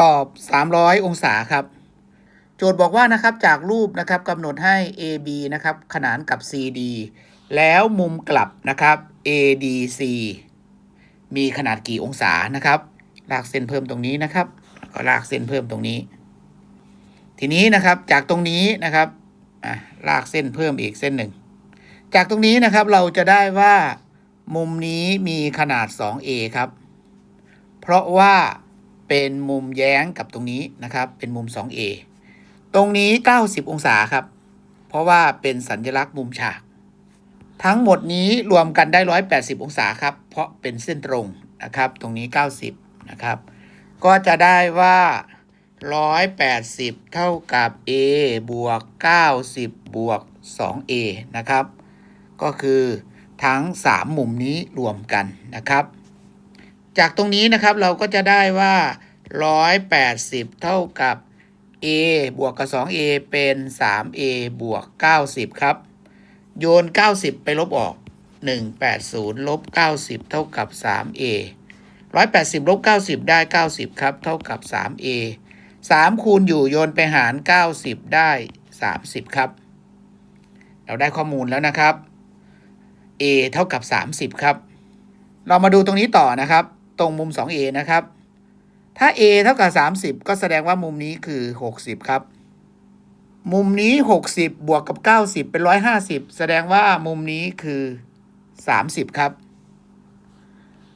ตอบ 300 องศาครับ โจทย์บอกว่านะครับจากรูปนะครับกำหนดให้ AB นะครับขนานกับ CD แล้วมุมกลับนะครับ ADC มีขนาดกี่องศานะครับ ลากเส้นเพิ่มตรงนี้นะครับ ก็ลากเส้นเพิ่มตรงนี้ ทีนี้นะครับจากตรงนี้นะครับลากเส้นเพิ่มอีกเส้นหนึ่ง จากตรงนี้นะครับเราจะได้ว่ามุมนี้มีขนาด 2A ครับ เพราะว่า เป็นมุมแย้งกับตรงนี้นะครับ เป็นมุม 2A ตรงนี้ 90 องศาครับ เพราะว่าเป็นสัญลักษณ์มุมฉาก ทั้งหมดนี้รวมกันได้ 180 องศาครับ เพราะเป็นเส้นตรงนะครับ ตรงนี้ 90 นะครับ ก็จะได้ว่า 180 เท่ากับ a บวก 90 บวก 2a นะครับ ก็คือทั้ง 3 มุมนี้รวมกันนะครับ จากตรงนี้นะครับเราก็จะได้ว่า 180 เท่ากับ a บวกกับ 2a เป็น 3a บวก 90 ครับ โยน 90 ไปลบออก 180 ลบ 90 เท่ากับ 3a 180 ลบ 90 ได้ 90 ครับ เท่ากับ 3a 3 คูณอยู่โยนไปหาร 90 ได้ 30 ครับ เราได้ข้อมูลแล้วนะครับ a เท่ากับ 30 ครับ เรามาดูตรงนี้ต่อนะครับ ตรงมุม 2a นะครับ ถ้า a เท่ากับ 30 ก็แสดงว่ามุมนี้คือ 60 ครับ มุมนี้ 60 บวกกับ 90 เป็น 150 แสดงว่ามุมนี้คือ 30 ครับ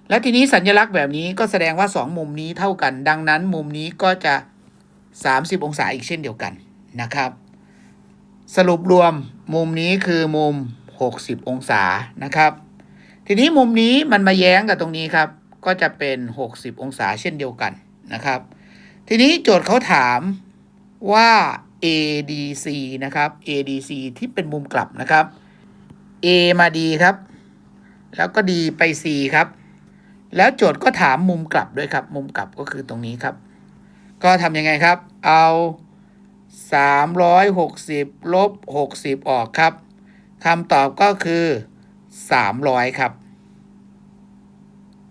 และทีนี้สัญลักษณ์แบบนี้ก็แสดงว่า 2 มุมนี้เท่ากัน ดังนั้นมุมนี้ก็จะ 30 องศาอีกเช่นเดียวกันนะครับ สรุปรวมมุมนี้คือมุม 60 องศานะครับ ทีนี้มุมนี้มันมาแย้งกับตรงนี้ครับ ก็จะเป็น 60 องศาเช่นเดียวกันนะครับ ทีนี้โจทย์เขาถามว่า ADC นะครับ ADC ที่เป็นมุมกลับนะครับ A มา D ครับ แล้วก็ D ไป C ครับ แล้วโจทย์ก็ถามมุมกลับด้วยครับ มุมกลับก็คือตรงนี้ครับ ก็ทำยังไงครับ เอา 360 ลบ 60 ออกครับคำตอบก็คือ 300 ครับ